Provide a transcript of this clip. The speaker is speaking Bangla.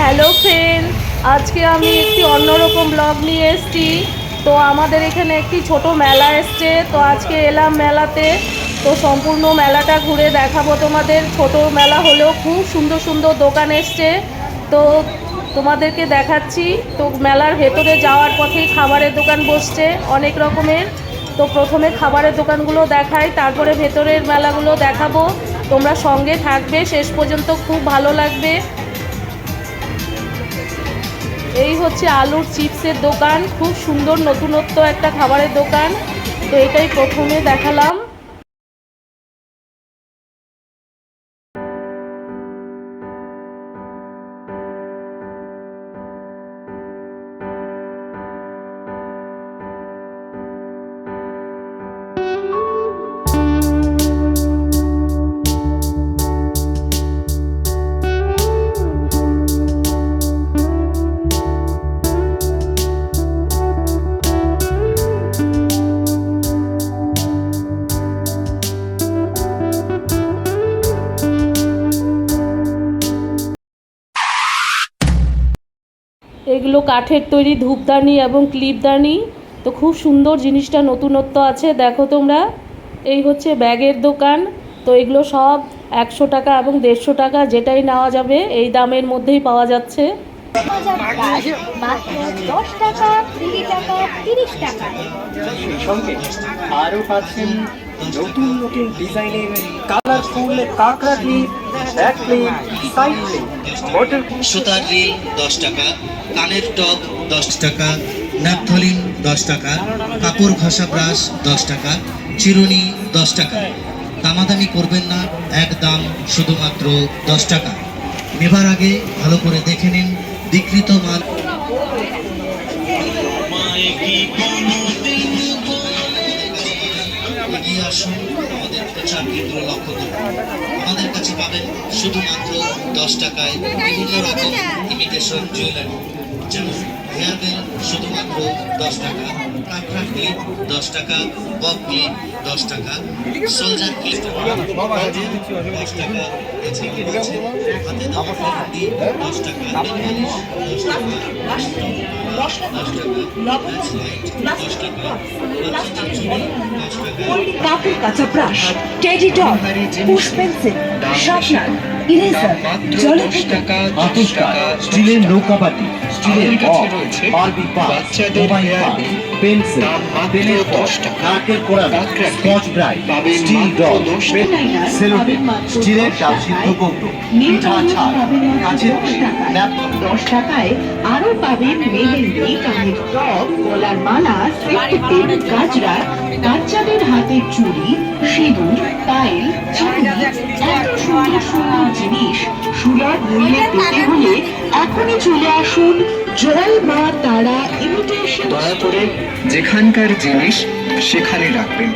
হ্যালো ফ্রেন্ড আজকে আমি একটি অন্যরকম ব্লগ নিয়ে এসছি। তো আমাদের এখানে একটি ছোট মেলা এসছে। তো আজকে এলাম মেলাতে। তো সম্পূর্ণ মেলাটা ঘুরে দেখাবো তোমাদের। ছোট মেলা হলেও খুব সুন্দর সুন্দর দোকান এসছে। তো তোমাদেরকে দেখাচ্ছি। তো মেলার ভেতরে যাওয়ার পথেই খাবারের দোকান বসছে অনেক রকমের। তো প্রথমে খাবারের দোকানগুলো দেখাই, তারপরে ভেতরের মেলাগুলো দেখাবো। তোমরা সঙ্গে থাকবে, শেষ পর্যন্ত খুব ভালো লাগবে। এই হচ্ছে আলুর চিপসের দোকান। খুব সুন্দর নতুনত্ব একটা খাবারের দোকান। তো এটাই প্রথমে দেখালাম। এগুলো কাঠের তৈরি ধূপদানি এবং ক্লিপদানি। তো খুব সুন্দর জিনিসটা নতুনত্ব আছে। দেখো তোমরা এই হচ্ছে ব্যাগের দোকান। তো এগুলো সব একশো টাকা এবং দেড়শো টাকা যেটাই নেওয়া যাবে এই দামের মধ্যেই পাওয়া যাচ্ছে। দশ টাকা টাকা টাকা। আরও পাচ্ছেন নতুন নতুন ডিজাইনের কালারফুল কাঁকড়া clip back clip side clip motor সুতার রিল দশ টাকা কানের টপ দশ টাকা ন্যাপথলিন দশ টাকা কাপড় ঘষা ব্রাশ দশ টাকা চিরুনি দশ টাকা। দামাদামি করবেন না এক দাম শুধুমাত্র দশ টাকা। নেবার আগে ভালো করে দেখে নিন বিকৃত মাল। এগিয়ে আমাদের প্রচার কেন্দ্র লক্ষ্য করুন আমাদের কাছে পাবেন শুধুমাত্র দশ টাকায় বিভিন্ন রকম ইমিটেশন জুয়েলারি যেমন হেয়ার শুধুমাত্র দশ টাকা। ক্লিপ দশ টাকা বব ক্লিপ দশ টাকা সোলজার ক্লিপ দশ টাকা এছাড়াও রয়েছে হাতে দেওয়া মেহেন্দি দশ টাকা নেলপালিশ দশ টাকা দশ টাকা দশ টাকা বাচ্চাদের কাপড় কাঁচা brush teddy dog push pencil sharpener eraser জলের স্টিলের নৌকাবাটি স্টিলের বারবি মোবাইল পাস পেন্সিল পেনের দশ টাকা। কোড়া Scotch Brite steel doll sellotape স্টিলের ডাল সিদ্ধ কৌটো পিঠা ছাড় কাছের দশ টাকায়। আরও পাবেন মেহেন্দি কানের টপ গলার মালা সেফটিপিন গাজরা বাচ্চাদের হাতের চুড়ি সিঁদুর পাইল চুড়ি এত সুন্দর সুন্দর জিনিস। সুলভ মূল্যে পেতে হলে এখনই চলে আসুন জয় মা তারা ইমিটেশন দয়া করে যেখানকার জিনিস সেখানে রাখবেন।